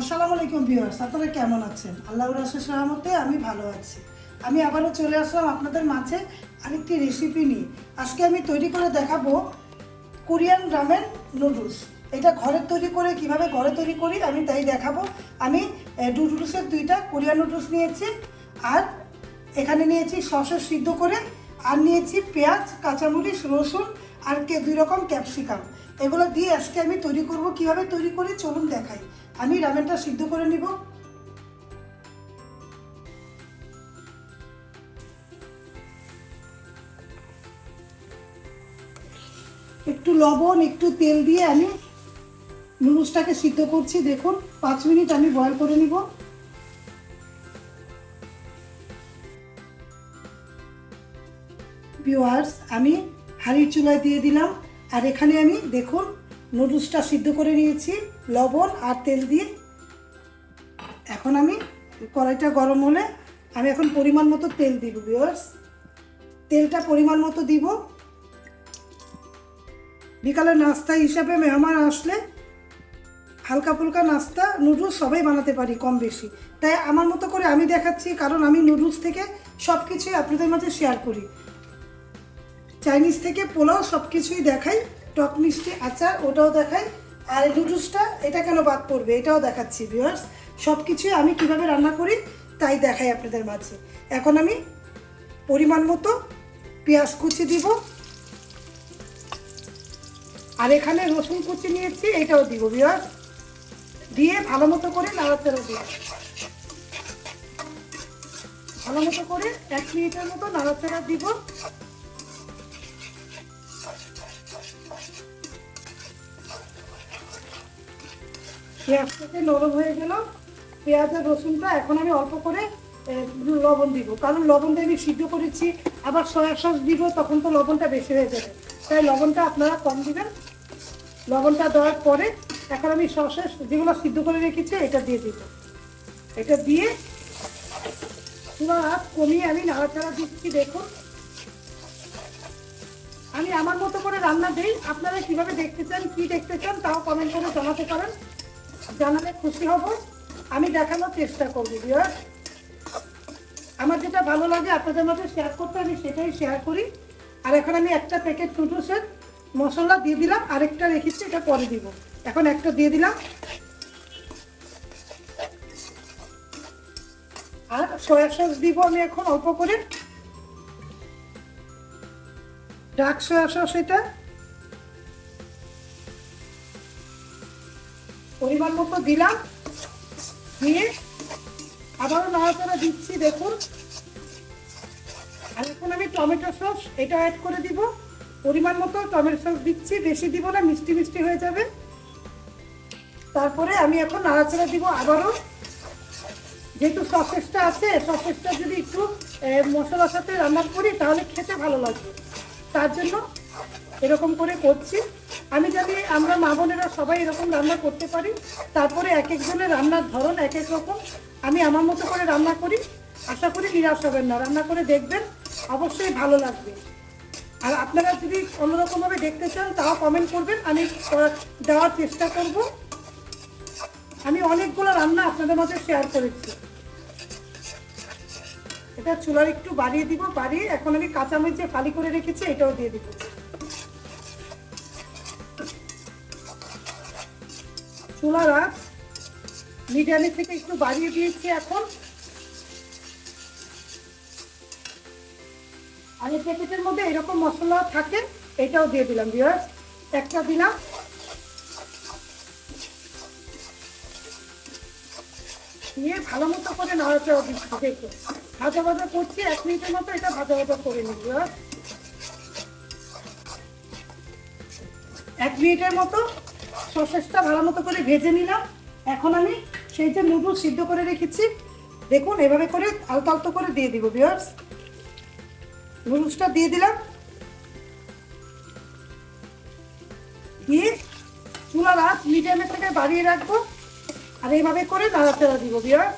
আসসালামু আলাইকুম ভিউয়ার্স, আপনারা কেমন আছেন? আল্লাহ আশেষ রহমতে আমি ভালো আছি। আমি আবারও চলে আসলাম আপনাদের মাঝে আরেকটি রেসিপি নিয়ে। আজকে আমি তৈরি করে দেখাবো কোরিয়ান রামেন নুডলস এটা ঘরে তৈরি করে, কীভাবে ঘরে তৈরি করি আমি তাই দেখাবো। আমি নুডলসের দুইটা কোরিয়ান নুডলস নিয়েছি, আর এখানে নিয়েছি সসে সিদ্ধ করে আর নিয়েছি পেঁয়াজ, কাঁচামরিচ, রসুন আর কে দুই রকম ক্যাপসিকাম। এগুলো দিয়ে আজকে আমি তৈরি করব। কীভাবে তৈরি করে চলুন দেখাই। আমি রামেনটা সিদ্ধ করে নিব। একটু লবণ, একটু তেল দিয়ে আমি নুডলসটাকে সিদ্ধ করছি। দেখুন, পাঁচ মিনিট আমি বয়ল করে নিব। ভিওয়ার্স আমি হাঁড়ির চুলায় দিয়ে দিলাম। আর এখানে আমি দেখুন নুডলসটা সিদ্ধ করে নিয়েছি, লবণ আর তেল দিয়ে। এখন আমি কড়াইটা গরম হলে আমি এখন পরিমাণ মতো তেল দিব ভিওয়ার্স তেলটা পরিমাণ মতো দিব। বিকালে নাস্তা হিসাবে মেহমান আসলে হালকা ফুলকা নাস্তা নুডলস সবাই বানাতে পারি কম বেশি। তাই আমার মতো করে আমি দেখাচ্ছি, কারণ আমি নুডলস থেকে সব কিছুই আপনাদের মাঝে শেয়ার করি। চাইনিজ থেকে পোলাও সব কিছুই দেখাই, টক মিষ্টি, আচার, ওটাও দেখাই, আর এই নুডলসটা এটা কেন বাদ পড়বে? এটাও দেখাচ্ছি ভিউয়ার্স সব কিছুই আমি কীভাবে রান্না করি, তাই দেখাই আপনাদের মাঝে। এখন আমি পরিমাণ মতো পেঁয়াজ কুচি দিব। আর এখানে রসুন কুচি নিয়েছি, এটাও দিব ভিউয়ার্স দিয়ে ভালো মতো করে নাড়াচাড়া দিব। ভালো মতো করে এক মিনিটের মতো নাড়াচাড়া দিব। পেঁয়াজ থেকে নরম হয়ে গেল। পেঁয়াজ আর রসুনটা এখন আমি অল্প করে লবণ দিব। কারণ লবণটা আমি সিদ্ধ করেছি, আবার সয়া সস দিব, তখন তো লবণটা বেশি হয়ে যাবে। তাই লবণটা আপনারা কম দিবেন। লবণটা দেওয়ার পরে এখন আমি সসে যেগুলো সিদ্ধ করে রেখেছি, এটা দিয়ে দিব। এটা দিয়ে পুরো হাত কমিয়ে আমি নাড়াচাড়া দিচ্ছি, দেখুন। আমি আমার মতো করে রান্না দিই। আপনারা কীভাবে দেখতে চান, কি দেখতে চান, তাও কমেন্ট করে জানাতে পারেন। জানালে খুশি হব। আমি দেখানোর চেষ্টা করব বিয়ার আমার যেটা ভালো লাগে আপনাদের মধ্যে শেয়ার করতে, আমি সেটাই শেয়ার করি। আর এখন আমি একটা প্যাকেট নুডলসের মশলা দিয়ে দিলাম, আরেকটা রেখেছি, এটা পরে দিব। এখন একটা দিয়ে দিলাম। আর সয়া সস দিব আমি এখন অল্প করে। ডার্ক সয়া সস এটা। পরিমাণ মতো দিলাম। দিয়ে আবারও নাড়াচাড়া দিচ্ছি, দেখুন। আর এখন আমি টমেটো সস, এটা অ্যাড করে দিব। পরিমাণ মতো টমেটো সস দিচ্ছি, বেশি দিব না, মিষ্টি মিষ্টি হয়ে যাবে। তারপরে আমি এখন নাড়াচাড়া দিব আবারও। যেহেতু সসেসটা আছে, সসেসটা যদি একটু মশলার সাথে রান্না করি, তাহলে খেতে ভালো লাগবে। তার জন্য এরকম করে করছি। আমি জানি আমরা মা বোনেরা সবাই এরকম রান্না করতে পারি, তারপরে এক একজনের রান্নার ধরন এক এক রকম, আমি আমার মতো করে রান্না করি, আশা করি নিরাশ হবেন না। রান্না করে দেখবেন, অবশ্যই ভালো লাগবে। আর আপনারা যদি অন্যরকমভাবে দেখতে চান, তাও কমেন্ট করবেন, আমি দেওয়ার চেষ্টা করব। আমি অনেকগুলো রান্না আপনাদের মাঝে শেয়ার করেছি। এটা চুলার একটু বাড়িয়ে দিব, বাড়িয়ে এখন আমি কাঁচামরিচ যে ফালি করে রেখেছি, এটাও দিয়ে দিব। চুলার আঁচ মিডিয়ামের থেকে একটু বাড়িয়ে দিয়েছি এখন। আর এই প্যাকেটের মধ্যে এরকম মশলা থাকে, এটাও দিয়ে দিলাম বিয়ার একটা দিলাম। দিয়ে ভালো মতো করে নাড়াচাড়া দিচ্ছি, দেখুন। ভাজা ভাজা করছি, এক মিনিটের মতো এটা ভাজা ভাজা করে নিব বিয়ার এক মিনিটের মতো সসেসটা ভালো মতো করে ভেজে নিলাম। এখন আমি সেই যে নুডলস সিদ্ধ করে রেখেছি, দেখুন এভাবে করে আলতো আলতো করে দিয়ে দিব বিয়ার্স নুডলসটা দিয়ে দিলাম। দিয়ে চুলার আঁচ মিডিয়ামের থেকে বাড়িয়ে রাখব আর এইভাবে করে নাড়াচাড়া দিব বিয়ার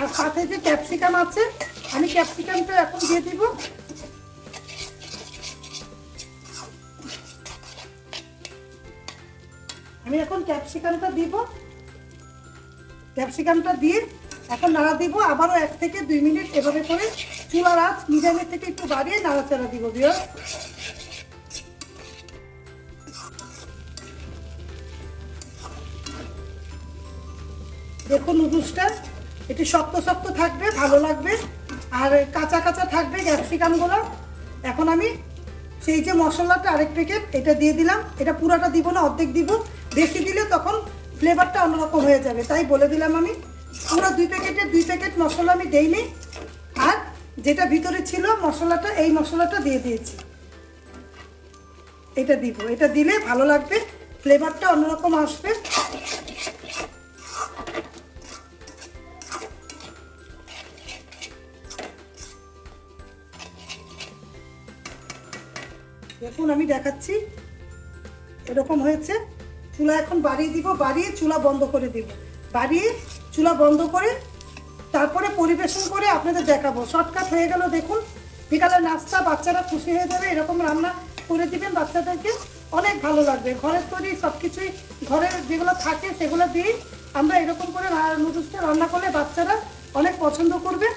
আর সাথে যে ক্যাপসিকাম আছে, আমি ক্যাপসিকামটা এখন দিয়ে দিব। আমি এখন ক্যাপসিকামটা দিব। ক্যাপসিকামটা দিয়ে এখন নাড়া দিব, আবারও এক থেকে দুই মিনিট এভাবে করে চুলার আঁচ মিডিয়ামের থেকে একটু বাড়িয়ে নাড়াচাড়া দিব বিয়র দেখুন নুডলসটা একটু শক্ত শক্ত থাকবে, ভালো লাগবে, আর কাঁচা কাঁচা থাকবে ক্যাপসিকামগুলো। এখন আমি সেই যে মশলাটা আরেক প্যাকেট এটা দিয়ে দিলাম, এটা পুরাটা দিব না, অর্ধেক দিব। বেশি দিলে তখন ফ্লেভারটা অন্যরকম হয়ে যাবে। তাই বলে দিলাম আমি। পুরো দুই প্যাকেটের দুই প্যাকেট মশলা আমি দেইনি। আর যেটা ভিতরে ছিল মশলাটা, এই মশলাটা দিয়ে দিয়েছি। এটা দিব। এটা দিলে ভালো লাগবে। ফ্লেভারটা অন্যরকম আসবে। দেখুন, আমি দেখাচ্ছি। এরকম হয়েছে। চুলা এখন বাড়িয়ে দিব, বাড়িয়ে চুলা বন্ধ করে দিব। বাড়িয়ে চুলা বন্ধ করে তারপরে পরিবেশন করে আপনাদের দেখাবো। শর্টকাট হয়ে গেল, দেখুন। বিকালে নাস্তা, বাচ্চারা খুশি হয়ে যাবে, এরকম রান্না করে দিবেন বাচ্চাদেরকে। অনেক ভালো লাগবে। ঘরের তৈরি সব কিছুই ঘরের যেগুলো থাকে সেগুলো দিয়েই আমরা এরকম করে নুডলসটা রান্না করলে বাচ্চারা অনেক পছন্দ করবে।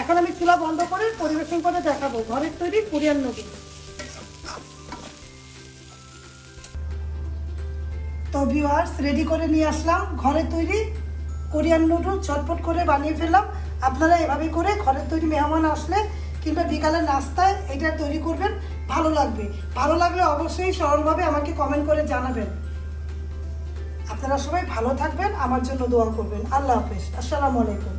এখন আমি চুলা বন্ধ করে পরিবেশন করে দেখাবো। ঘরের তৈরি কোরিয়ান নুডলস। তো ভিউয়ার্স রেডি করে নিয়ে আসলাম। ঘরে তৈরি কোরিয়ান নুডল চটপট করে বানিয়ে ফেললাম। আপনারা এভাবে করে ঘরের তৈরি মেহমান আসলে কিংবা বিকালের নাস্তায় এটা তৈরি করবেন, ভালো লাগবে। ভালো লাগলে অবশ্যই সরলভাবে আমাকে কমেন্ট করে জানাবেন। আপনারা সবাই ভালো থাকবেন, আমার জন্য দোয়া করবেন। আল্লাহ হাফেজ। আসসালামু আলাইকুম.